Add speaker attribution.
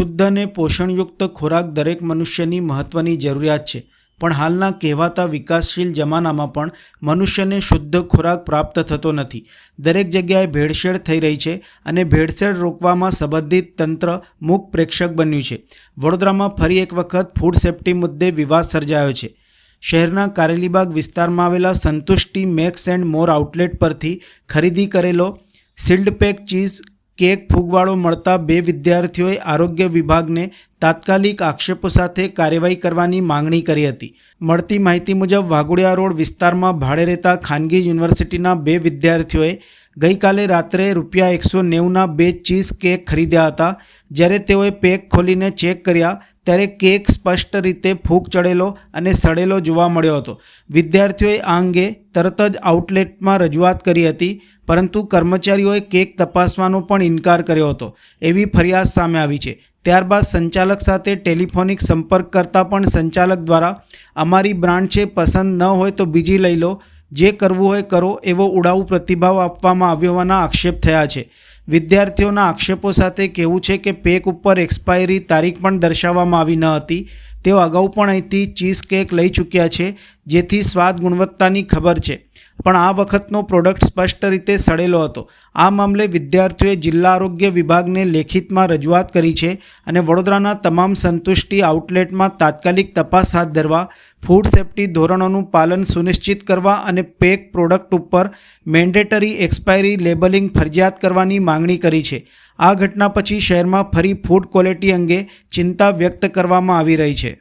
Speaker 1: શુદ્ધ અને પોષણયુક્ત ખોરાક દરેક મનુષ્યની મહત્ત્વની જરૂરિયાત છે. પણ હાલના કહેવાતા વિકાસશીલ જમાનામાં પણ મનુષ્યને શુદ્ધ ખોરાક પ્રાપ્ત થતો નથી. દરેક જગ્યાએ ભેળસેળ થઈ રહી છે અને ભેળસેળ રોકવામાં સંબંધિત તંત્ર મૂક પ્રેક્ષક બન્યું છે. વડોદરામાં ફરી એક વખત ફૂડ સેફ્ટી મુદ્દે વિવાદ સર્જાયો છે. શહેરના કારેલીબાગ વિસ્તારમાં આવેલા Santushti max and more outlet પરથી ખરીદી કરેલો સિલ્ડ પેક ચીઝ કેક ફૂગવાળો મળતા બે વિદ્યાર્થીઓએ આરોગ્ય વિભાગને તાત્કાલિક આક્ષેપો સાથે કાર્યવાહી કરવાની માંગણી કરી હતી. મળતી માહિતી મુજબ વાઘોડિયા રોડ વિસ્તારમાં ભાડે રહેતા ખાનગી યુનિવર્સિટીના બે વિદ્યાર્થીઓએ ગઈકાલે રાત્રે રૂપિયા એકસો નેવુંના બે ચીઝ કેક ખરીદ્યા હતા. જ્યારે તેઓએ પેક ખોલીને ચેક કર્યા, ત્યારે કેક સ્પષ્ટ રીતે ફૂગ ચડેલો અને સડેલો જોવા મળ્યો હતો. વિદ્યાર્થીઓએ આ અંગે તરત જ આઉટલેટમાં રજૂઆત કરી હતી, પરંતુ કર્મચારીઓએ કેક તપાસવાનો પણ ઇનકાર કર્યો હતો. એવી ફરિયાદ સામે આવી છે. ત્યારબાદ સંચાલક સાથે ટેલિફોનિક સંપર્ક કરતાં પણ સંચાલક દ્વારા, અમારી બ્રાન્ડ છે, પસંદ ન હોય તો બીજી લઈ લો જે કરવું હોય કરો એવો ઉડાઉ પ્રતિભાવ આપવામાં આવ્યો હોવાના આક્ષેપ થયા છે. વિદ્યાર્થીઓના આક્ષેપો સાથે કહેવું છે કે પેક ઉપર એક્સપાયરી તારીખ પણ દર્શાવવામાં આવી ન હતી. તેઓ અગાઉ પણ અહીંથી ચીઝ કેક લઈ ચૂક્યા છે, જેથી સ્વાદ ગુણવત્તાની ખબર છે. પણ આ વખતનો પ્રોડક્ટ સ્પષ્ટ રીતે સડેલો હતો. આ મામલે વિદ્યાર્થીઓએ જિલ્લા આરોગ્ય વિભાગને લેખિતમાં રજૂઆત કરી છે અને વડોદરાના તમામ સંતુષ્ટિ આઉટલેટમાં તાત્કાલિક તપાસ હાથ ધરવા ફૂડ સેફ્ટી ધોરણોનું પાલન સુનિશ્ચિત કરવા અને પેક પ્રોડક્ટ ઉપર મેન્ડેટરી એક્સપાયરી લેબલિંગ ફરજિયાત કરવાની માંગણી કરી છે. આ ઘટના પછી શહેરમાં ફરી ફૂડ ક્વોલિટી અંગે ચિંતા વ્યક્ત કરવામાં આવી રહી છે.